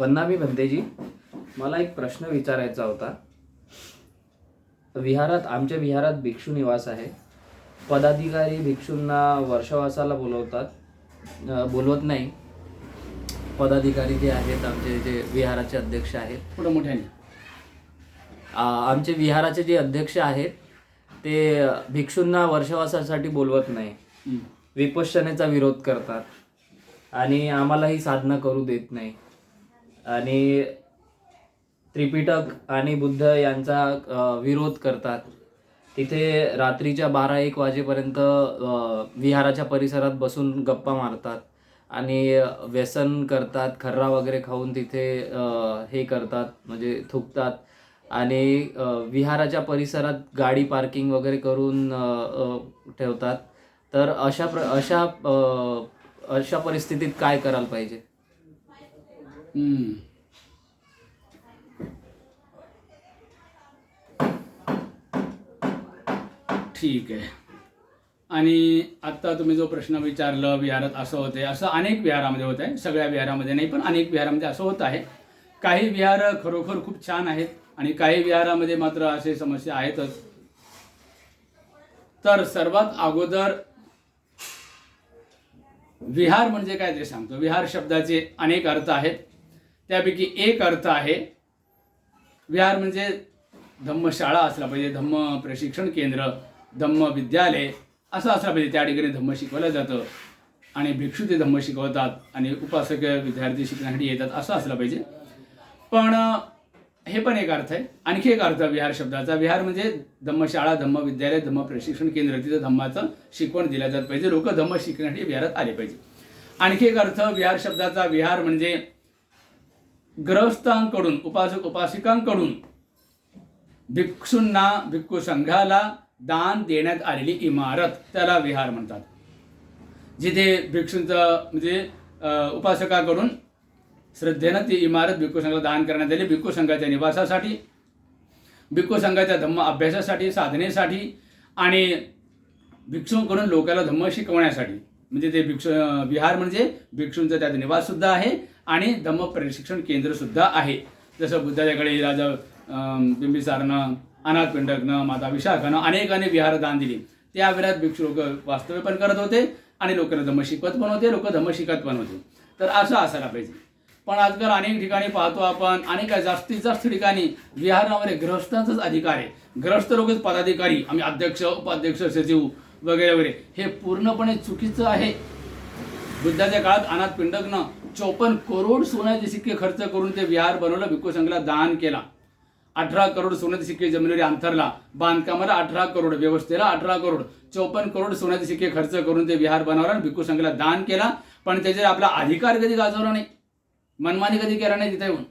वंदामी बंदेजी मला एक प्रश्न विचारायचा होता. विहारात आमच्या विहारात भिक्षू निवास आहे. पदाधिकारी भिक्षूंना वर्षवासाला बोलवतात. बोलवत नाही. पदाधिकारी जे आहेत आमचे जे विहाराचे अध्यक्ष आहेत. पुढं मोठ्याने आमचे विहाराचे जे अध्यक्ष आहेत ते भिक्षूंना वर्षवासासाठी बोलवत नाही. विपश्यनेचा विरोध करतात. आणि आम्हालाही साधना करू देत नाही. आणि त्रिपिटक आणि बुद्ध यांचा विरोध करतात. तिथे रात्रीच्या बारा एक वाजेपर्यंत विहाराच्या परिसरात बसून गप्पा मारतात आणि व्यसन करतात खर्रा वगैरे खाऊन तिथे हे करतात म्हणजे थुकतात. आणि विहाराच्या परिसरात गाडी पार्किंग वगैरे करून ठेवतात. तर अशा प्र अशा अशा परिस्थितीत काय करायला पाहिजे? ठीक आहे. आणि आत्ता तुम्ही जो प्रश्न विचारलं विहारात असं होते असं अनेक विहारामध्ये होत आहे सगळ्या विहारामध्ये नाही पण अनेक विहारामध्ये असं होत आहे. काही विहार खरोखर खूप छान आहेत आणि काही विहारामध्ये मात्र असे समस्या आहेतच. तर सर्वात अगोदर विहार म्हणजे काय ते सांगतो. विहार शब्दाचे अनेक अर्थ आहेत. त्यापैकी एक अर्थ आहे विहार म्हणजे धम्मशाळा असला पाहिजे धम्म प्रशिक्षण केंद्र धम्म विद्यालय असं असलं पाहिजे त्या ठिकाणी धम्म शिकवलं जातं. आणि भिक्षू ते धम्म शिकवतात आणि उपासक विद्यार्थी शिकण्यासाठी येतात असं असलं पाहिजे. पण हे पण एक अर्थ आहे. आणखी एक अर्थ विहार शब्दाचा विहार म्हणजे धम्मशाळा धम्म विद्यालय धम्म प्रशिक्षण केंद्र तिथं धम्माचं शिकवण दिलं जात पाहिजे. लोक धम्म शिकण्यासाठी विहारात आले पाहिजे. आणखी एक अर्थ विहार शब्दाचा विहार म्हणजे ग्रहस्थांकडून उपासक उपासिकांकडून भिक्षूंना भिक्खू संघाला दान देण्यात आलेली इमारत त्याला विहार म्हणतात. जिथे भिक्षूंचं म्हणजे उपासकाकडून श्रद्धेनं ती इमारत भिक्खू संघाला दान करण्यात आली. भिक्खू संघाच्या निवासासाठी भिक्खू संघाच्या धम्म अभ्यासासाठी साधनेसाठी आणि भिक्षूंकडून लोकांना धम्म शिकवण्यासाठी. म्हणजे ते भिक्षू विहार म्हणजे भिक्षूंचा त्यात निवाससुद्धा आहे. आणि धम्म प्रशिक्षण केंद्रसुद्धा आहे. जसं बुद्धाच्याकडे राजा बिंबिसारनं अनाथ पिंडकनं माता विशाखानं अनेकाने विहार दान दिली. त्या विरात भिक्षू लोक वास्तव्य पण करत होते आणि लोकांना धम्म शिकवत पण होते लोक धम्म शिकत पण होते. तर असं असायला पाहिजे. पण आजकाल अनेक ठिकाणी पाहतो आपण अनेक जास्तीत जास्त ठिकाणी विहारामध्ये ग्रहस्थांचाच अधिकार आहे. ग्रहस्थ लोकच पदाधिकारी आम्ही अध्यक्ष उपाध्यक्ष सचिव वगैरे वगैरे. हे पूर्णपणे चुकीचं आहे. बुद्धाच्या काळात अनाथ पिंडकनं चोपन्न करोड सोन्याचे सिक्के खर्च करून ते विहार बनवलं. भिक्खू संघाला दान केला. अठरा करोड सोन्याचे सिक्के जमिनीवर अंथरला. बांधकामाला अठरा करोड व्यवस्थेला अठरा करोड चौपन्न करोड सोन्याचे सिक्के खर्च करून ते विहार बनवला आणि भिक्खू संघाला दान केला. पण त्याच्यावर आपला अधिकार कधी गाजवला नाही. मनमानी कधी केला नाही तिथे येऊन.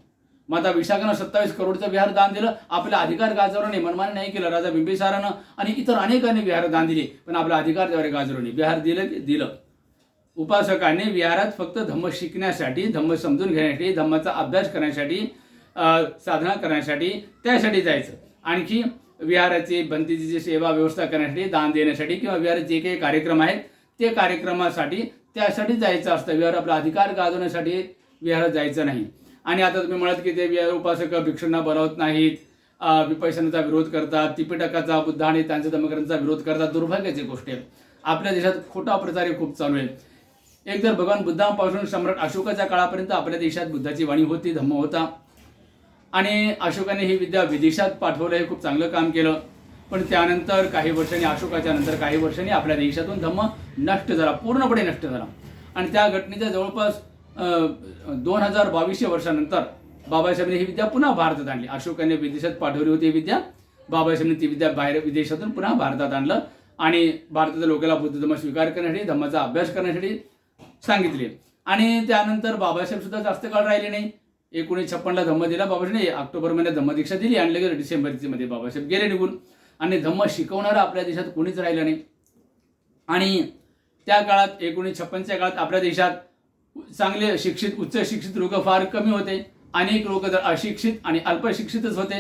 माता विशाखानं सत्तावीस करोडचं विहार दान दिलं. आपला अधिकार गाजवला नाही. मनमानी नाही केलं. राजा बिंबिसारानं आणि इतर अनेकांनी विहार दान दिले. पण आपला अधिकार त्यावर गाजवला नाही. विहार दिलं की दिलं. उपासकाने विहारात फक्त धम्म शिकण्यासाठी धम्म समजून घेण्यासाठी धम्माचा अभ्यास करण्यासाठी साधना करण्यासाठी त्यासाठी जायचं. आणखी विहाराची बंदीची जी सेवा व्यवस्था करण्यासाठी दान देण्यासाठी किंवा विहाराचे जे काही कार्यक्रम आहेत ते कार्यक्रमासाठी त्यासाठी जायचं असतं. विहार आपला अधिकार गाजवण्यासाठी विहारात जायचं नाही. आणि आता तुम्ही म्हणत की ते विहार उपासक भिक्षूंना बनवत नाहीत अ, विरोध करतात तिपिटकाचा बुद्ध आणि त्यांच्या धर्मग्रंथाचा विरोध करतात दुर्भाग्याची गोष्ट आहे. आपल्या देशात खोटा प्रचार खूप चालू आहे. एक तर भगवान बुद्धांपासून सम्राट अशोकाच्या काळापर्यंत आपल्या देशात बुद्धाची वाणी होती धम्म होता. आणि अशोकाने ही विद्या विदेशात पाठवलं हे खूप चांगलं काम केलं. पण त्यानंतर काही वर्षांनी अशोकाच्या नंतर काही वर्षांनी आपल्या देशातून धम्म नष्ट झाला पूर्णपणे नष्ट झाला. आणि त्या घटनेच्या जवळपास दोन हजार बावीसशे वर्षानंतर बाबासाहेबांनी ही विद्या पुन्हा भारतात आणली. अशोकाने विदेशात पाठवली होती ही विद्या. बाबासाहेबांनी ती विद्या बाहेर विदेशातून पुन्हा भारतात आणलं. आणि भारताच्या लोकांना बुद्ध धर्म स्वीकार करण्यासाठी धम्माचा अभ्यास करण्यासाठी सांगितले. आणि त्यानंतर बाबासाहेब सुद्धा जास्त काळ राहिले नाही. एकोणीस छप्पनला धम्म दिला बाबासाहेब ऑक्टोबर महिन्यात धम्मदीक्षा दिली आणि लगेच डिसेंबरमध्ये बाबासाहेब गेले निघून. आणि धम्म शिकवणारं आपल्या देशात कोणीच राहिलं नाही. आणि त्या काळात एकोणीस छप्पनच्या काळात आपल्या देशात चांगले शिक्षित उच्च शिक्षित लोक फार कमी होते. अनेक लोक तर अशिक्षित आणि अल्पशिक्षितच होते.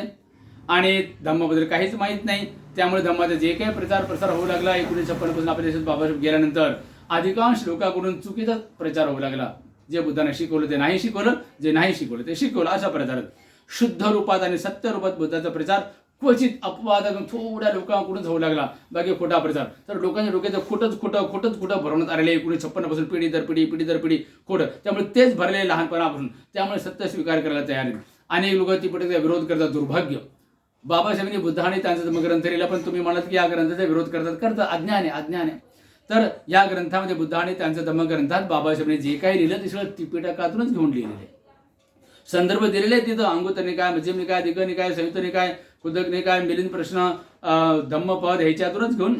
आणि धम्माबद्दल काहीच माहीत नाही. त्यामुळे धम्माचा जे काही प्रचार प्रसार होऊ लागला एकोणीसशे छप्पनपासून आपल्या देशात बाबासाहेब गेल्यानंतर. अधिकांश लोकांकडून चुकीचा प्रचार होऊ लागला. जे बुद्धाने शिकवलं ते नाही शिकवलं जे नाही शिकवलं ते शिकवलं अशा प्रचार शुद्ध रूपात आणि सत्य रूपात बुद्धाचा प्रचार क्वचित अपवादातून थोड्या लोकांकडून होऊ लागला. बाकी खोटा प्रचार. तर लोकांच्या डोक्याचं खोटंच खोटं खोटंच खोटं भरवण्यात आहे. एकोणीस छप्पन्नपासून पिढी दर पिढी पिढी दर पिढी खोटं. त्यामुळे तेच भरलेले लहानपणापासून. त्यामुळे सत्य स्वीकार करायला तयार आहेत. अनेक लोक ती पडे विरोध करतात. दुर्भाग्य. बाबासाहेबांनी बुद्धाने त्यांचा ग्रंथ लिहिला पण तुम्ही म्हणाल की या ग्रंथाचा विरोध करतात. करतात. आज्ञान आहे तर या ग्रंथामध्ये बुद्ध आणि त्यांच्या धर्मग्रंथात बाबासाहेबांनी जे काही लिहिलं ते सगळं त्रिपिटकातूनच घेऊन लिहिलेलं आहे. संदर्भ दिलेले आहेत तिथं. अंगुत निकाय मध्यम निकाय दिग निकाय संयुक्त निकाय कुदक निकाय मिलिंद प्रश्न धम्मपद ह्याच्यातूनच घेऊन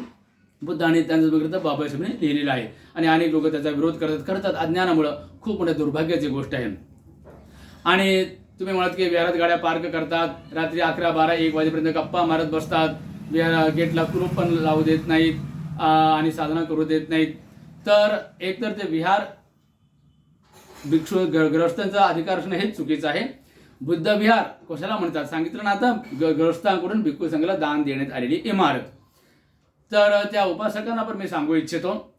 बुद्ध आणि ग्रंथ बाबासाहेबांनी लिहिलेला आहे. आणि अनेक लोक त्याचा विरोध करतात करतात. अज्ञानामुळं खूप मोठ्या दुर्भाग्याची गोष्ट आहे. आणि तुम्ही म्हणत की विहारात गाड्या पार्क करतात. रात्री अकरा बारा एक वाजेपर्यंत गप्पा मारत बसतात. विहार गेटला कुलूप पण लावू देत नाहीत. आणि साधना करू देत नाहीत. तर एकतर ते विहार भिक्षू ग- ग्रहस्थांचा अधिकार असणं हेच चुकीचं आहे. बुद्ध विहार कशाला म्हणतात? सांगितलं ना आता ग- ग्रहस्थांकडून भिक्खू संघाला दान देण्यात आलेली इमारत. तर त्या उपासकांना पण मी सांगू इच्छितो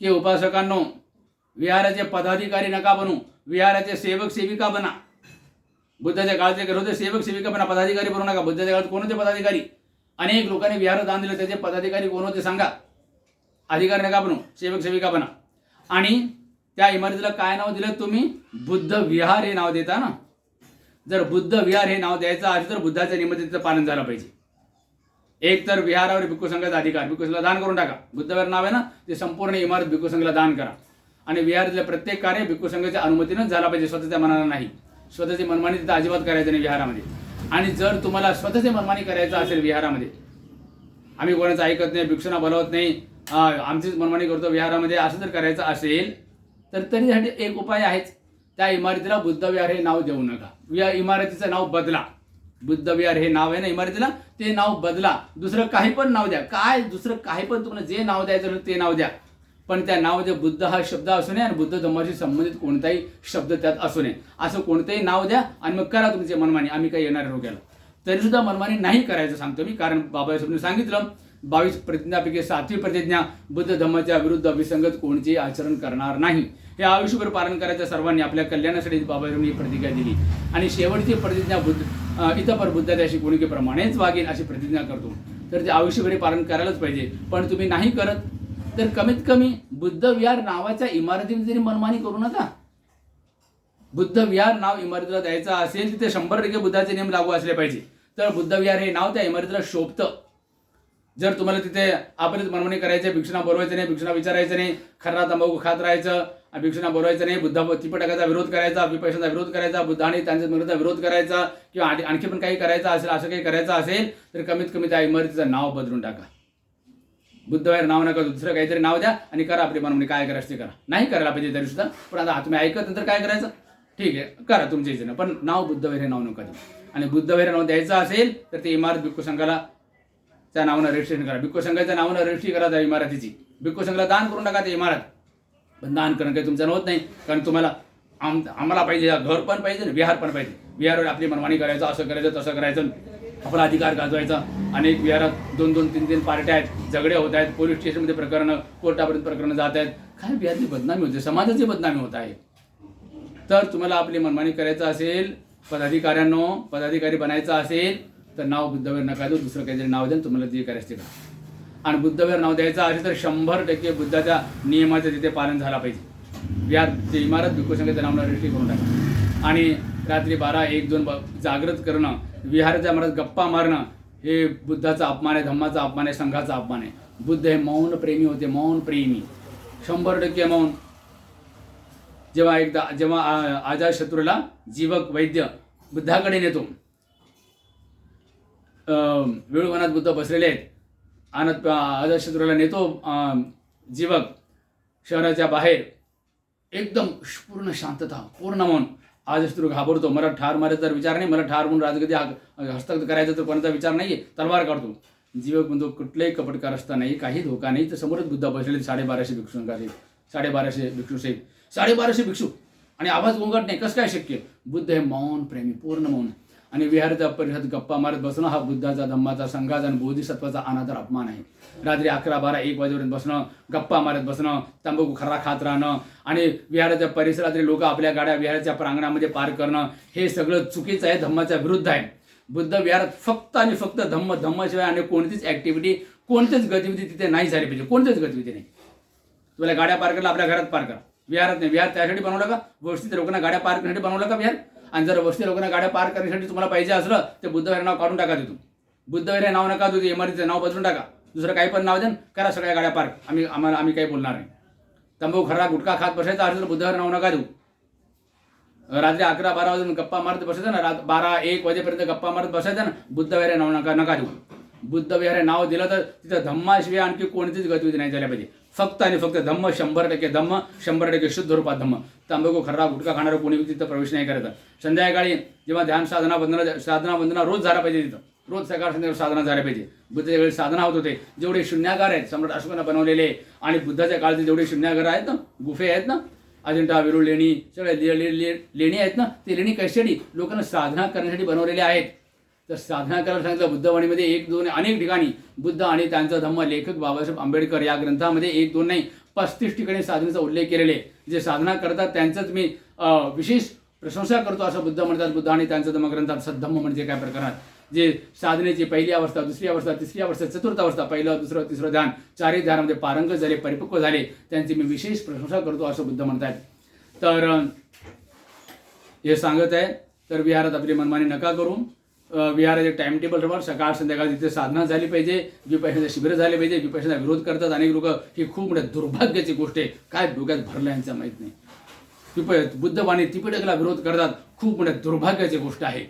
की उपासकांनो विहाराचे पदाधिकारी नका बनू. विहाराचे सेवक सेविका बना. बुद्धाच्या काळाचे होते सेवक सेविका बना पदाधिकारी बनू नका. बुद्धाच्या काळात कोण होते पदाधिकारी? अनेक लोकांनी विहार दान दिलं त्याचे पदाधिकारी कोण होते सांगा? अधिकारी नका बनू सेवक सेविका बना आणि त्या इमारतीला काय नाव दिलं तुम्ही? बुद्ध विहार हे नाव देता ना? जर बुद्ध विहार हे नाव द्यायचं असेल तर बुद्धाच्या निमित्ताचं पालन झालं पाहिजे. एक तर विहारावर भिक्खू संघाचा अधिकार. भिक्खू संघाला दान करून टाका. बुद्धावर नाव आहे ना? ते संपूर्ण इमारत भिक्खू संघाला दान करा. आणि विहारातलं प्रत्येक कार्य भिक्खू संघाच्या अनुमतीनंच झाला पाहिजे. स्वतःच्या मनाला नाही. स्वतःची मनमानी तिथं अजिबात करायचं नाही विहारामध्ये. आणि जर तुम्हाला स्वतःची मनमानी करायचं असेल विहारामध्ये आम्ही कोणाचं ऐकत नाही भिक्षुना बोलवत नाही आमचीच मनमानी करतो विहारामध्ये असं जर करायचं असेल तर तरीसाठी एक उपाय आहेच. त्या इमारतीला बुद्ध विहार हे नाव देऊ नका. या इमारतीचं नाव बदला. बुद्ध विहार हे नाव आहे ना इमारतीला? ते नाव बदला. दुसरं काही पण नाव द्या. काय दुसरं काही पण तुम्हाला जे नाव द्यायचं ते नाव द्या. पण त्या नावामध्ये बुद्ध हा शब्द असू नये आणि बुद्ध धर्माशी संबंधित कोणताही शब्द त्यात असू नये. असं कोणतंही नाव द्या आणि मग करा तुमचे मनमानी. आम्ही काही येणार रोग्याला तरी सुद्धा मनमानी नाही करायचं सांगतो मी कारण बाबासाहेबांनी सांगितलं बावीस प्रतिज्ञापैकी सातवी प्रतिज्ञा बुद्ध धर्माच्या विरुद्ध अभिसंगत कोणतेही आचरण करणार नाही. हे आयुष्यभर पालन करायचं सर्वांनी आपल्या कल्याणासाठी बाबासाहेबांनी ही प्रतिज्ञा दिली. आणि शेवटची प्रतिज्ञा बुद्ध इतपर बुद्ध त्याशी कोणिकेप्रमाणेच वागेल अशी प्रतिज्ञा करतो. तर ते आयुष्यभरी पालन करायलाच पाहिजे. पण तुम्ही नाही करत तर कमीत कमी बुद्ध विहार नावाच्या इमारतीने जरी मनमानी करू नका. बुद्ध विहार नाव इमारतीला द्यायचं असेल तिथे शंभर टक्के बुद्धाचे नियम लागू असले पाहिजे. तर बुद्ध विहार हे नाव त्या इमारतीला शोभतं. जर तुम्हाला तिथे आपलीच मनमानी करायची भिक्षणा बोलवायचं नाही भिक्षुना विचारायचं नाही खर्रा तंबाखू खात राहायचं भिक्षणा बोलवायचं नाही बुद्धा त्रिपटकाचा विरोध करायचा विपक्षाचा विरोध करायचा बुद्धाने त्यांच्या मंदिराचा विरोध करायचा किंवा आणखी पण काही करायचं असेल असं काही करायचं असेल तर कमीत कमी त्या इमारतीचं नाव बदलून टाका. बुद्धवार नाव नका दुसरं काहीतरी नाव द्या आणि करा आपली मनमानी काय करायचं ते करा. नाही करायला पाहिजे तरी सुद्धा पण आता तुम्ही ऐकत नंतर काय करायचं? ठीक आहे करा तुमच्या इच्छेनं पण नाव बुद्धवैर हे नाव नका देऊ. आणि बुद्धवैर नाव द्यायचं असेल तर ते इमारत भिक्खू संघाला त्या नावानं रजिस्ट्रेशन करा. भिक्खू संघाच्या नावानं रजिस्ट्री करा त्या इमारतीची. भिक्खू संघाला दान करून टाका ते इमारत. पण दान करणं काही तुमचं होत नाही कारण तुम्हाला आम आम्हाला पाहिजे घर पण पाहिजे विहार पण पाहिजे. विहारवर आपली मनमानी करायचं असं करायचं तसं करायचं. आपला अधिकार गाजवायचा. अनेक विहारात दोन दोन तीन तीन पार्ट्या आहेत. झगडे होत आहेत. पोलीस स्टेशनमध्ये प्रकरणं कोर्टापर्यंत प्रकरणं जात आहेत. काय बिहारची बदनामी होते? समाजाची बदनामी होत आहे. तर तुम्हाला आपली मनमानी करायचं असेल पदाधिकाऱ्यांनो पदाधिकारी बनायचं असेल तर नाव बुद्धवीर नका देऊ. दुसरं काहीतरी नाव द्या तुम्हाला जे करायचं का आणि बुद्धवीर नाव द्यायचं असेल तर शंभर टक्के बुद्धाच्या नियमाचं तिथे पालन झाला पाहिजे. या ते इमारत भिक्खूसंघाच्या नाव रजिस्ट्री करून टाका आणि रात्री बारा एक दोन जागृत करणं विहाराच्या महाराज गप्पा मारणं हे बुद्धाचा अपमान आहे धम्माचा अपमान आहे संघाचा अपमान आहे. बुद्ध हे मौन प्रेमी होते मौन प्रेमी. शंभर टक्के मौन. जेव्हा एकदा जेव्हा आ- अजातशत्रूला जीवक वैद्य बुद्धाकडे नेतो. अं, वेळुवनात बुद्ध बसलेले आहेत. आणत अजातशत्रूला नेतो अं, जीवक. शहराच्या बाहेर. एकदम पूर्ण शांतता पूर्ण मौन. आज अजातशत्रू घाबरतो. मला ठार मारायचा तर विचार नाही. मला ठार म्हणून राजगती हस्तगत करायचा तर कोणाचा विचार नाही तलवार काढतो. जीवक म्हणतो कुठलाही कपटकार असता नाही. काही धोका नाही. तर समोरच बुद्धा बसलेले साडेबाराशे भिक्षू साडेबाराशे भिक्षू साहेब साडेबाराशे भिक्षू. आणि आवाज गोंगाट नाही. कसं काय शक्य? बुद्ध हे मौन प्रेमी पूर्ण मौन. आणि विहारचा परिषद गप्पा मारत बसणं हा बुद्धाचा धम्माचा संघाचा आणि बोधिसत्वाचा अनादर अपमान आहे. रात्री अकरा बारा एक वाजेपर्यंत बसणं गप्पा मारत बसणं तंबाखू खरा खात राहणं आणि विहाराच्या परिसरातले लोक आपल्या गाड्या विहाराच्या प्रांगणामध्ये पार करणं हे सगळं चुकीचं आहे धम्माच्या विरुद्ध आहे. बुद्ध विहारात फक्त आणि फक्त धम्म धम्माशिवाय आणि कोणतीच ऍक्टिव्हिटी कोणतीच गतिविधी तिथे नाही झाली पाहिजे. कोणतीच गतिविधी नाही. तुम्हाला गाड्या पार करायला आपल्या घरात पार करा. विहारात नाही. विहार त्यासाठी बनवलं का? व्यवस्थित लोकांना गाड्या पार करण्यासाठी बनवलं का विहार? आणि जर वस्ती लोकांना गाड्या पार करण्यासाठी तुम्हाला पाहिजे असलं तर बुद्ध नाव काढून टाका तिथून. बुद्ध नाव नका देऊ इमारतीचं नाव बदलून टाका. दुसरं काही पण नाव द्या करा सगळ्या गाड्या पार्क आम्ही आम्हाला आम्ही काही बोलणार नाही. तंबाखू खरा गुटखा खात बसायचा असेल तर बुद्ध नाव नका देऊ. रात्री अकरा बारा वाजून गप्पा मारत बसायचं ना रात बारा एक वाजेपर्यंत गप्पा मारत बसायचं ना बुद्ध नाव नका नका देऊ. बुद्धविहार हे नाव दिलं तर तिथं धम्माशिवाय आणखी कोणतीच गतिविधी नाही झाल्या पाहिजे. फक्त आणि फक्त धम्म शंभर टक्के धम्म शंभर टक्के शुद्ध रूपात धम्म. तंबाखू खर्रा गुटखा खाणारं कोणी तिथं प्रवेश नाही करायचा संध्याकाळी जेव्हा ध्यान साधना वंदना साधना वंदना रोज झाला पाहिजे तिथं. रोज सकाळ संध्याकाळ साधना झाल्या पाहिजे. बुद्धाच्या वेळी साधना होत होते जेवढे शून्यागार आहेत सम्राट अशोकानं बनवलेले आणि बुद्धाच्या काळचे जेवढे शून्यागार आहेत ना गुफे आहेत ना अजिंठा वेरूळ लेणी सगळ्या ले- लेणी आहेत ना ते लेणी कशासाठी लोकांना साधना करण्यासाठी बनवलेले आहेत. तर साधना करायला सांगितलं बुद्धवाणीमध्ये एक दोन अनेक ठिकाणी बुद्ध आणि त्यांचा धम्म लेखक बाबासाहेब आंबेडकर या ग्रंथामध्ये एक दोन नाही पस्तीस ठिकाणी साधनेचा उल्लेख केलेले जे साधना करतात त्यांचंच मी विशेष प्रशंसा करतो असं बुद्ध म्हणतात. बुद्ध आणि त्यांचं धम्मग्रंथात सद्धम्म म्हणजे काय प्रकारात जे साधनेची पहिली अवस्था दुसरी अवस्था तिसरी अवस्था चतुर्थ अवस्था पहिलं दुसरं तिसरं ध्यान चारही ध्यानामध्ये पारंग झाले परिपक्व झाले त्यांची मी विशेष प्रशंसा करतो असं बुद्ध म्हणतात. तर हे सांगत आहे. तर विहारात आपली मनमानी नका करू. विहाराचे टाइम टेबल ठेवा सकाळ संध्याकाळ तिथे साधना झाली पाहिजे विपक्षाचे शिबिर झाले पाहिजे विपक्षाचा विरोध करतात अनेक लोक. ही खूप मोठ्या दुर्भाग्याची गोष्ट आहे. काय डोक्यात भरलं यांचं माहीत नाही. विप बुद्धवाणी त्रिपिटकला विरोध करतात खूप मोठ्या दुर्भाग्याची गोष्ट आहे.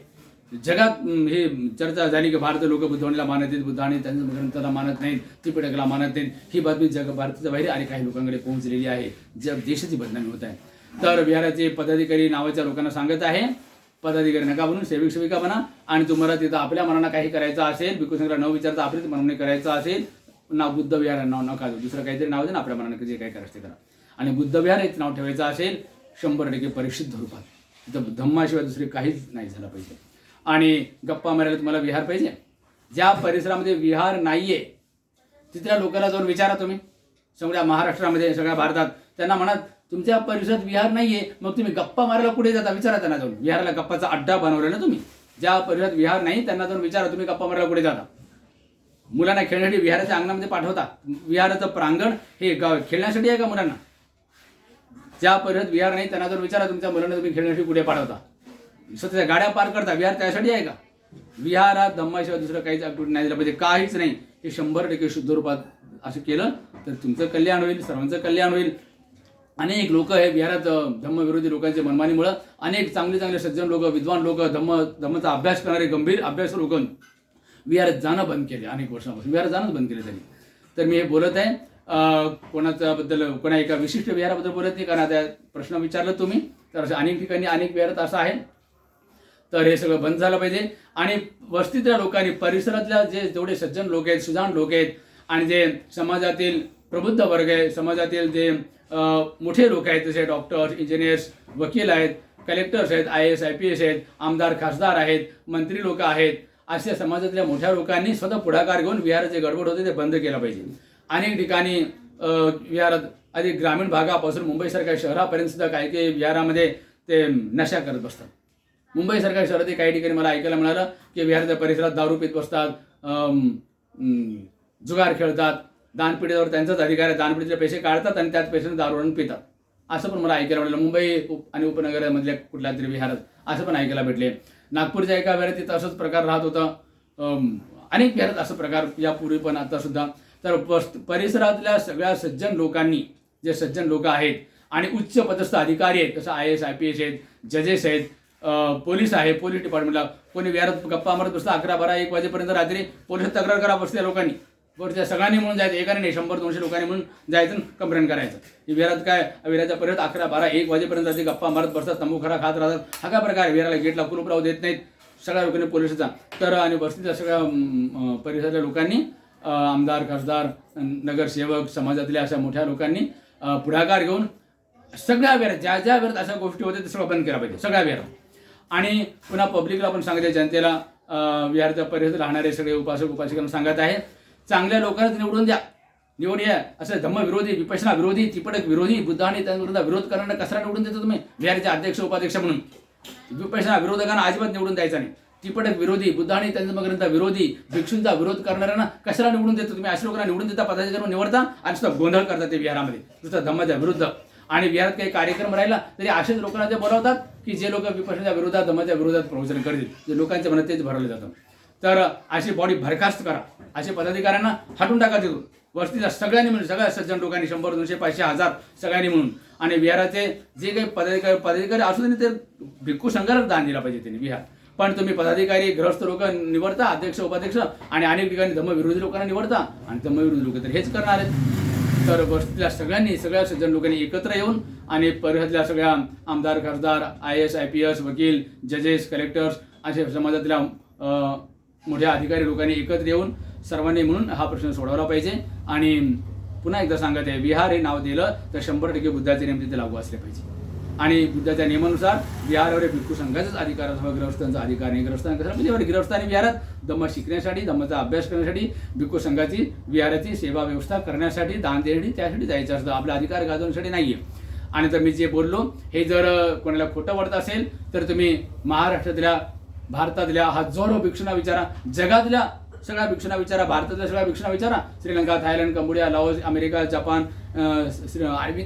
जगात हे चर्चा झाली की भारतीय लोक बुद्धवाणीला मानत नाहीत बुद्धाने त्यांच्या ग्रंथाला मानत नाहीत त्रिपिटकला मानत नाहीत. ही बातमी जग भारताच्या बाहेर आणि काही लोकांकडे पोहोचलेली आहे. जग देशाची बदनामी होत आहे. तर विहाराचे पदाधिकारी नावाच्या लोकांना सांगत आहे पदाधिकारी नका बनून सेविक सेविका बना आणि तुम्हाला तिथं आपल्या मनानं काही करायचं असेल भिक्खूसंघाला न विचारता आपल्याच मनाने करायचं असेल ना बुद्ध विहार नाव नका देऊ दुसरं काहीतरी नाव दे ना आपल्या मनानं जे काही करायचं ते करा. आणि बुद्ध विहार हेच नाव ठेवायचं असेल शंभर टक्के परिशुद्ध रूपात. तिथं धम्माशिवाय दुसरी काहीच नाही झालं पाहिजे. आणि गप्पा मारायला तुम्हाला विहार पाहिजे? ज्या परिसरामध्ये विहार नाहीये तिथल्या लोकांना जाऊन विचारा तुम्ही. सगळ्या महाराष्ट्रामध्ये सगळ्या भारतात त्यांना म्हणा तुमच्या परिसरात विहार नाहीये मग तुम्ही गप्पा मारायला कुठे जाता? विचारा त्यांना जाऊन. विहाराला गप्पाचा अड्डा बनवला ना तुम्ही. ज्या परिसरात विहार नाही त्यांना जाऊन विचारा तुम्ही गप्पा मारायला कुठे जाता? मुलांना खेळण्यासाठी विहाराच्या अंगणामध्ये पाठवता. विहाराचं प्रांगण हे गाव खेळण्यासाठी आहे का मुलांना? ज्या परिसरात विहार नाही त्यांना जर विचारा तुमच्या मुलांना तुम्ही खेळण्यासाठी कुठे पाठवता? स्वतःच्या गाड्या पार करता. विहार त्यासाठी आहे का? विहारात धम्माशिवाय दुसरं काहीच ऍक्टिव्हिटी नाही दिलं पाहिजे. काहीच नाही. हे शंभर टक्के शुद्ध रूपात असं केलं तर तुमचं कल्याण होईल सर्वांचं कल्याण होईल. अनेक लोक हे विहारात धम्मविरोधी लोकांच्या मनमानीमुळं अनेक चांगले चांगले सज्जन लोक विद्वान लोक धम्म धम्माचा अभ्यास करणारे गंभीर अभ्यास लोक विहारात जाणं बंद केले अनेक वर्षापासून. विहारात जाणंच बंद केले त्यांनी. तर मी हे बोलत आहे. कोणाच्याबद्दल बद्दल कोणा एका विशिष्ट विहाराबद्दल बोलत नाही कारण आता प्रश्न विचारला तुम्ही. तर अशा अनेक ठिकाणी अनेक विहारात असं आहे. तर हे सगळं बंद झालं पाहिजे. आणि वस्तीतल्या लोकांनी परिसरातल्या जे जेवढे सज्जन लोक आहेत सुजाण लोक आहेत आणि जे समाजातील प्रबुद्ध वर्ग आहे समाजातील जे मोठे लोक आहेत जसे डॉक्टर्स इंजिनियर्स वकील आहेत कलेक्टर्स आहेत I S I P S आहेत आमदार खासदार आहेत मंत्री लोक आहेत. अशा समाजातल्या मोठ्या लोकांनी स्वतः पुढाकार घेऊन विहाराचे गडबड होते ते बंद केलं पाहिजे. अनेक ठिकाणी विहारात अधिक ग्रामीण भागापासून मुंबईसारख्या शहरापर्यंत सुद्धा काही काही विहारामध्ये ते नशा करत बसतात. मुंबईसारख्या शहरातील काही ठिकाणी मला ऐकायला मिळालं की विहाराच्या परिसरात दारू पित बसतात जुगार खेळतात दानपिढीवर त्यांचाच अधिकार आहे. दानपिढीचे पैसे काढतात आणि त्याच पैशाने दारू पितात. असं पण मला ऐकायला मिळालं मुंबई उप आणि उपनगरामधल्या कुठल्या तरी विहारात असं पण ऐकायला भेटले. नागपूरच्या एका विहारात तिथं असंच प्रकार राहत होता. अनेक विहारात असं प्रकार यापूर्वी पण आता सुद्धा. तर परिसरातल्या सगळ्या सज्जन लोकांनी जे सज्जन लोक आहेत आणि उच्च पदस्थ अधिकारी आहेत जसं I S I P S आहेत जजेस आहेत पोलीस आहे पोलीस डिपार्टमेंटला. कोणी विहारात गप्पा मारत बसला अकरा बारा एक वाजेपर्यंत रात्री पोलिसात तक्रार करा बसल्या लोकांनी. वरच्या सगळ्यांनी म्हणून जायचं. एकाने नाही शंभर दोनशे लोकांनी म्हणून जायचं कंप्लेंट करायचं. विरात काय? विहाराच्या परत अकरा बारा एक वाजेपर्यंत जाते गप्पा मारत बसतात तंबू खरा खात राहतात. हा काय प्रकार आहे? गेटला कुलूप राहू देत नाहीत? सगळ्या लोकांनी पोलिसाचा. तर आणि वस्तीच्या सगळ्या परिसरातल्या लोकांनी आमदार खासदार नगरसेवक समाजातल्या अशा मोठ्या लोकांनी पुढाकार घेऊन सगळ्या विहारात ज्या ज्या वेळात अशा गोष्टी होत्या ते सगळं बंद केल्या पाहिजे. सगळ्या विहारात आणि पुन्हा पब्लिकला पण सांगते जनतेला विहारच्या परिसरात राहणारे सगळे उपासक उपासिकांना सांगत आहे चांगल्या लोकांना निवडून द्या. निवड या. असं धम्म विरोधी विपशना विरोधी तिपटक विरोधी बुद्ध आणि त्यांविरुद्ध विरोध करणारा कचरा निवडून देतो तुम्ही. बिहारचे अध्यक्ष उपाध्यक्ष म्हणून. विपशना विरोधकांना अजिबात निवडून द्यायचा नाही. तिपटक विरोधी बुद्ध आणि त्यांचा ग्रंथ विरोधी भिक्षूंचा विरोध करणाऱ्यांना कशाला निवडून देतो तुम्ही. अशा लोकांना निवडून देता पदाधिकारी निवडता आणि सुद्धा गोंधळ करता ते बिहारामध्ये. नुसतं धम्माच्या विरुद्ध. आणि बिहारात काही कार्यक्रम राहिला तरी अशाच लोकांना ते बोलावतात की जे लोक विपक्षाच्या विरोधात धम्माच्या विरोधात प्रवचन करतील. जे लोकांच्या मनात तेच भरवलं जातं. तर अशी बॉडी भरखास्त करा. असे पदाधिकाऱ्यांना हटून टाका तिथून. वस्तीला सगळ्यांनी मिळून सगळ्या सज्जन लोकांनी शंभर दोनशे पाचशे हजार सगळ्यांनी म्हणून आणि विहाराचे जे काही पदाधिकारी पदाधिकारी असू त्यांनी ते भिक्खू संघालाच दान दिला पाहिजे त्यांनी विहार. पण तुम्ही पदाधिकारी ग्रस्त लोक निवडता अध्यक्ष उपाध्यक्ष आणि अनेक ठिकाणी धम्मविरोधी लोकांना निवडता आणि धम्मविरोधी लोक तर हेच करणार आहेत. तर वस्तीतल्या सगळ्यांनी सगळ्या सज्जन लोकांनी एकत्र येऊन आणि परिसरातल्या सगळ्या आमदार खासदार I S I P S वकील जजेस कलेक्टर्स असे समाजातल्या मोठ्या अधिकारी लोकांनी एकत्र येऊन सर्वांनी म्हणून हा प्रश्न सोडवला पाहिजे. आणि पुन्हा एकदा सांगत आहे बिहार हे नाव दिलं तर शंभर टक्के बुद्धाचे नियम तिथे लागू असले पाहिजे. आणि बुद्धाच्या नियमानुसार बिहारवर भिक्खू संघाचाच अधिकार असावा ग्रहस्थांचा अधिकार नाही ग्रहस्थान कसं म्हणजे ग्रहस्थांनी विहारात धम्म शिकण्यासाठी धम्माचा अभ्यास करण्यासाठी भिक्खू संघाची विहाराची सेवा व्यवस्था करण्यासाठी दान देण्यासाठी त्यासाठी जायचं असतं. आपला अधिकार गाजवण्यासाठी नाही आहे आणि तर मी जे बोललो हे जर कोणाला खोटं वाटत असेल तर तुम्ही महाराष्ट्रातल्या भारतातल्या हजारो भिक्षुना विचारा जगातल्या सगळ्या भिक्षुना विचारा भारतातल्या सगळ्या भिक्षुना विचारा. Sri Lanka Thailand Cambodia Laos America Japan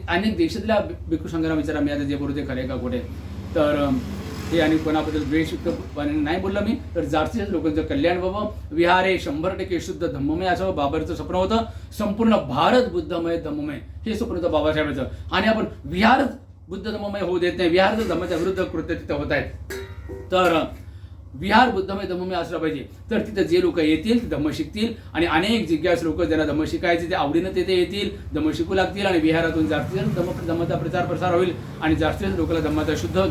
अनेक देशातल्या भि- भिक्षू विचारा. मी आता जे बोलतो ते खरे का कुठे तर हे आणि कोणाबद्दल द्वेषयुक्तपणे नाही बोललं मी तर जास्तीत जास्त लोकांचं कल्याण व्हावं. विहार हे शंभर टक्के शुद्ध धम्ममय असावं. बाबरचं स्वप्न होतं. संपूर्ण भारत बुद्धमय धम्ममय. हे स्वप्न होतं बाबासाहेबांचं. आणि आपण विहार बुद्ध धम्ममय होऊ देत नाही. विहार धम्माच्या विरुद्ध कृत्य तिथं होत आहेत. तर विहार बुद्धमय धम्ममय असलं पाहिजे. तर तिथं जे लोक येतील ते धम्म शिकतील आणि अनेक जिज्ञास लोक ज्यांना धम्म शिकायचे ते आवडीनं तिथे येतील धम्म शिकू लागतील आणि विहारातून जास्तीत जास्त धम्म धम्माचा प्रचार प्रसार होईल आणि जास्तीत जास्त लोकांना धम्माचा शुद्ध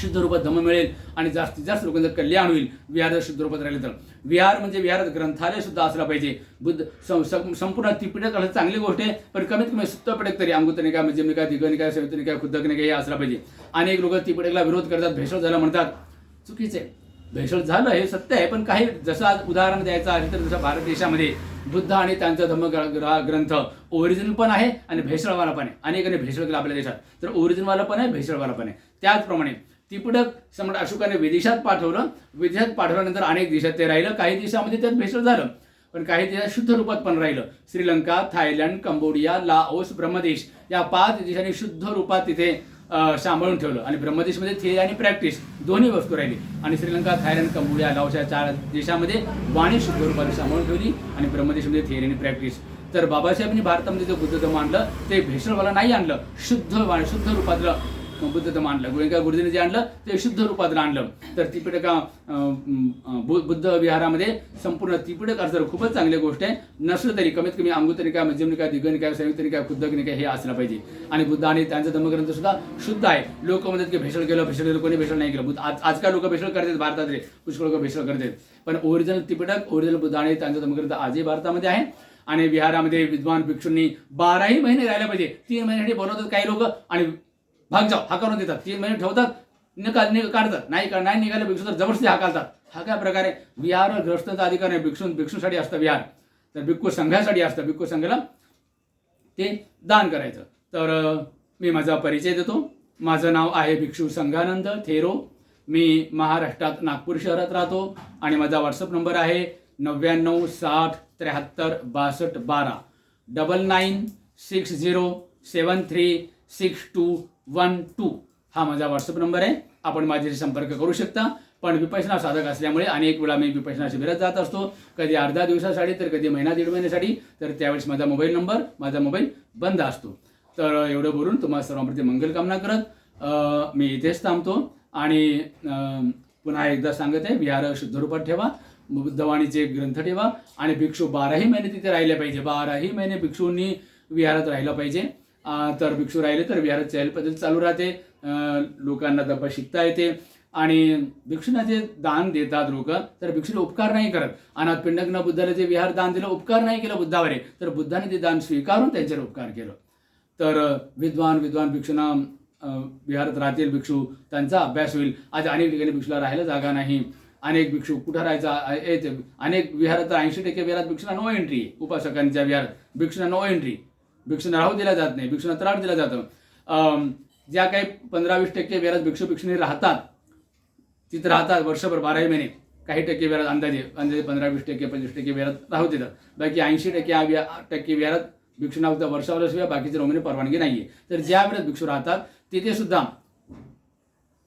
शुद्ध रूपात धम्म मिळेल आणि जास्तीत जास्त लोकांचं कल्याण होईल विहार शुद्ध रूपात राहिले तर. विहार म्हणजे विहारात ग्रंथालय सुद्धा असला पाहिजे. बुद्ध सं- संपूर्ण तिपिटक असं चांगली गोष्ट आहे पण कमीत कमी सुत्तपिटक तरी अंगुतनिका म्हणजे काय दिगने काय संयुक्तने काय हे असलं पाहिजे. अनेक लोक तिपिटकला विरोध करतात भेसळ झाला म्हणतात. चुकीचं आहे. भेसळ झालं हे सत्य आहे पण काही जसं आज उदाहरण द्यायचं आहे तर जसं भारत देशामध्ये बुद्ध आणि त्यांचा धम्म ग्रंथ ओरिजिनल पण आहे आणि भेसळवाला पण आहे. अनेकांनी भेसळ केला आपल्या देशात. तर ओरिजिनलवाला पण आहे भेसळवाला पण आहे. त्याचप्रमाणे तिपटक सम्राट अशोकाने विदेशात पाठवलं. विदेशात पाठवल्यानंतर अनेक देशात ते राहिलं. काही देशामध्ये त्यात भेसळ झालं पण काही देशात शुद्ध रूपात पण राहिलं. श्रीलंका थायलंड कंबोडिया लाओस ब्रह्मदेश या पाच देशांनी शुद्ध रूपात तिथे सांभाळून ठेवलं. आणि ब्रह्मदेशमध्ये थिअरी आणि प्रॅक्टिस दोन्ही वस्तू राहिली. आणि श्रीलंका थायलंड कंबोडिया लाओस चार देशामध्ये वाणी शुद्ध रूपात सांभाळून ठेवली आणि ब्रह्मदेशमध्ये थिअरी आणि प्रॅक्टिस तर बाबासाहेबांनी भारतामध्ये जे बुद्ध धर्म आणलं ते भेसळवाला नाही आणलं. शुद्ध वाणी शुद्ध रूपातलं बुद्ध धर्म आणलं गोयंका गुरुजीने जे आणलं ते शुद्ध रूपात आणलं. तर त्रिपिटका बु- बुद्ध विहारामध्ये संपूर्ण त्रिपिटक अर्थ खूपच चांगली गोष्ट आहे. नसलं तरी कमीत कमी अंगुतनिका मध्यमनिका दिगनिका संयुक्तनिका खुद्दकनिका हे असलं पाहिजे. आणि बुद्ध आणि त्यांचा धर्मग्रंथ सुद्धा शुद्ध आहे. लोक म्हणतात की भेसळ केलं भेसळ केलं कोणी भेसळ नाही केलं. बुद्ध आज आजकाल लोक भेसळ करतात भारतातले पुष्कळ लोक भेसळ करतात. पण ओरिजिनल त्रिपिटक ओरिजिनल बुद्ध आणि त्यांचा धर्मग्रंथ आजही भारतामध्ये आहे. आणि विहारामध्ये विद्वान भिक्षूंनी बाराही महिने राहिले पाहिजे. तीन महिन्यासाठी बनवतात काही लोक. आणि भाग जाव हाकारून देतात. तीन महिने ठेवतात निकाल निघ काढतात. नाही का नाही निघाले भिक्षू तर जबरदस्ती हाकालतात. हा काय प्रकारे? विहार ग्रस्तांचा अधिकार आहे. भिक्षू भिक्षूसाठी असतं विहार. तर भिक्खू संघासाठी असतं. भिक्खू संघाला ते दान करायचं. तर मी माझा परिचय देतो. माझं नाव आहे भिक्षू संघानंद थेरो. मी महाराष्ट्रात नागपूर शहरात राहतो आणि माझा व्हॉट्सअप नंबर आहे नव्याण्णव साठ त्र्याहत्तर बासष्ट बारा. Double nine six zero seven three six two one two हा माझा व्हॉट्सअप नंबर आहे. आपण माझ्याशी संपर्क करू शकता. पण विपशना साधक असल्यामुळे अनेक वेळा मी विपशना शिबिरात जात असतो. कधी अर्धा दिवसासाठी तर कधी महिना दीड महिन्यासाठी तर त्यावेळेस माझा मोबाईल नंबर माझा मोबाईल बंद असतो. तर एवढं बोलून तुम्हाला सर्वांप्रती मंगलकामना करत मी इथेच थांबतो. आणि पुन्हा एकदा सांगत आहे विहार शुद्ध रूपात ठेवा बुद्धवाणीचे ग्रंथ ठेवा आणि भिक्षू बाराही महिने तिथे राहिले पाहिजे. बाराही महिने भिक्षूंनी विहारात राहिलं पाहिजे. तर भिक्षू राहिले तर विहारात चहल पद्धती चालू राहते. लोकांना दबा शिकता येते. आणि भिक्षूंना जे दान देतात लोक तर भिक्षूला उपकार नाही करत. अनाथ पिंडकनं बुद्धाला जे विहार दान दिलं उपकार नाही केलं बुद्धावर. तर बुद्धाने ते दान स्वीकारून त्यांच्यावर उपकार केलं. तर विद्वान विद्वान भिक्षूंना विहारात राहतील भिक्षू. त्यांचा अभ्यास होईल. आज अनेक ठिकाणी भिक्षूला राहायला जागा नाही. अनेक भिक्षू कुठं राहायचा येते. अनेक विहारात ऐंशी टक्के विहारात भिक्षूंना नो एंट्री उपासकांच्या विहारात भिक्षूंना नो एंट्री भिक्षूंना राहू दिला जात नाही भिक्षूंना त्राट दिला जातं. अं, ज्या काही पंधरा वीस टक्के व्याज भिक्षू भिक्षुणी राहतात तिथं राहतात वर्षभर बाराही महिने. काही टक्के व्याज अंदाजे अंदाजे पंधरा वीस टक्के पंचवीस टक्के व्याज राहू देतात. बाकी ऐंशी टक्के हा टक्के व्याज भिक्षुना फक्त वर्षावरशिवाय बाकीच्या रोमने परवानगी नाहीये. तर ज्या वेळेस भिक्षू राहतात तिथे सुद्धा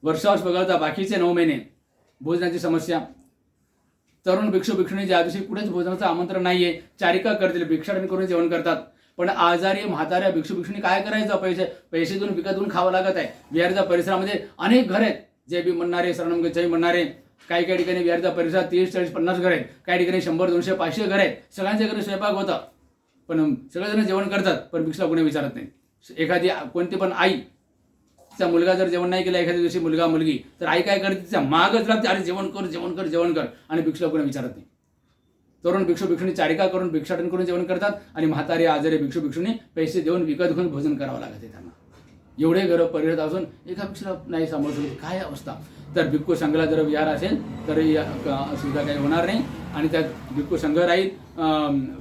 वर्षावर्ष वगळता बाकीचे नऊ महिने भोजनाची समस्या. तरुण भिक्षू भिक्षुणी ज्या दिवशी कुठेच भोजनाचं आमंत्रण नाहीये चारिका करतील भिक्षाटन करून जेवण करतात. पण आजारी म्हाताऱ्या भिक्षू भिक्षुणी काय करायचं? पैसे पैसे देऊन विकत देऊन खावं लागत आहे. विहारच्या परिसरामध्ये अनेक घर आहेत. जे बी म्हणणारे शरणम जय म्हणणारे काही काही ठिकाणी विहारच्या परिसरात तीस चाळीस पन्नास घर आहेत. काही ठिकाणी शंभर दोनशे पाचशे घर आहेत. सगळ्यांच्या घरी स्वयंपाक होता. पण सगळेजण जेवण करतात पण भिक्षला कोणी विचारत नाही. एखादी कोणती पण आई तिचा मुलगा जर जेवण नाही केलं एखाद्या दिवशी मुलगा मुलगी तर आई काय करते? तिचा मागच लागते अरे जेवण कर जेवण कर जेवण कर. आणि भिक्षुला कोणी विचारत नाही. तरुण भिक्षू भिक्षुणी चारिका करून भिक्षाटन करून जेवण करतात आणि म्हातारे आजारी भिक्षू भिक्षुणी पैसे देऊन विकत घेऊन भोजन करावं लागते त्यांना. एवढे घरं परिणत असून एका भिक्षूला नाही सांभाळू शकत. काय अवस्था? तर भिक्खू संघाला जर विहार असेल तर सुद्धा सुविधा काही होणार नाही. आणि त्यात भिक्खू संघ राहील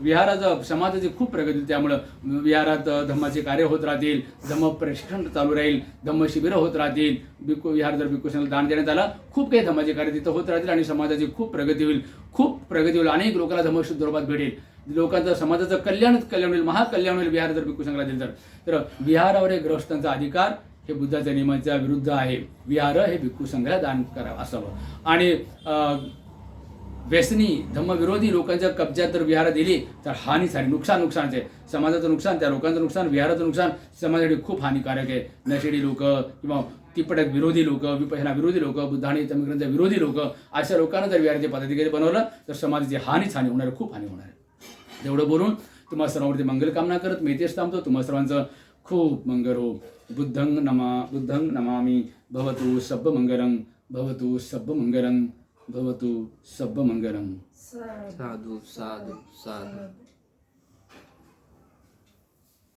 विहाराचं समाजाची खूप प्रगती त्यामुळं विहारात धम्माचे कार्य होत राहतील धम्म प्रशिक्षण चालू राहील धम्म शिबिरं होत राहतील. भिक्खू विहार जर भिक्खू दान देण्यात आला खूप काही धम्माचे कार्य तिथं होत राहतील आणि समाजाची खूप प्रगती होईल. खूप प्रगती होईल. अनेक लोकांना धम्मशुद्ध रूपात भेटेल. लोकांचं समाजाचं कल्याणच कल्याण होईल महाकल्याण होईल विहार जर भिक्खू दिलं तर. विहारावर एक ग्रहस्थांचा अधिकार हे बुद्धाच्या नियमाच्या विरुद्ध आहे. विहार हे भिक्खू संघाला दान करावं असावं. आणि व्यसनी धम्मविरोधी लोकांच्या कब्जात जर विहार दिली तर हानी सारी नुकसान नुकसानचे समाजाचं नुकसान त्या लोकांचं नुकसान विहाराचं नुकसान समाजासाठी खूप हानिकारक आहे. नशेडी लोक किंवा तिपटक विरोधी लोक विपशना विरोधी लोक बुद्ध आणि विरोधी लोक अशा लोकांना जर विहाराचे पदाधिकारी बनवलं तर समाजाची हानीच हानी होणार आहे, खूप हानी होणार आहे. तेवढं बोलून तुम्हा सर्वांवरती मंगल कामना करत मी इथेच थांबतो. तुम्हा सर्वांचं खूप मंगल हो. बुद्धंग नमा बुद्धंग नमामी भवतु सब्ब मंगलं भवतु सब्ब मंगलं ભવતુ સભ્ય મંગલમ સાધુ સાધુ સાધુ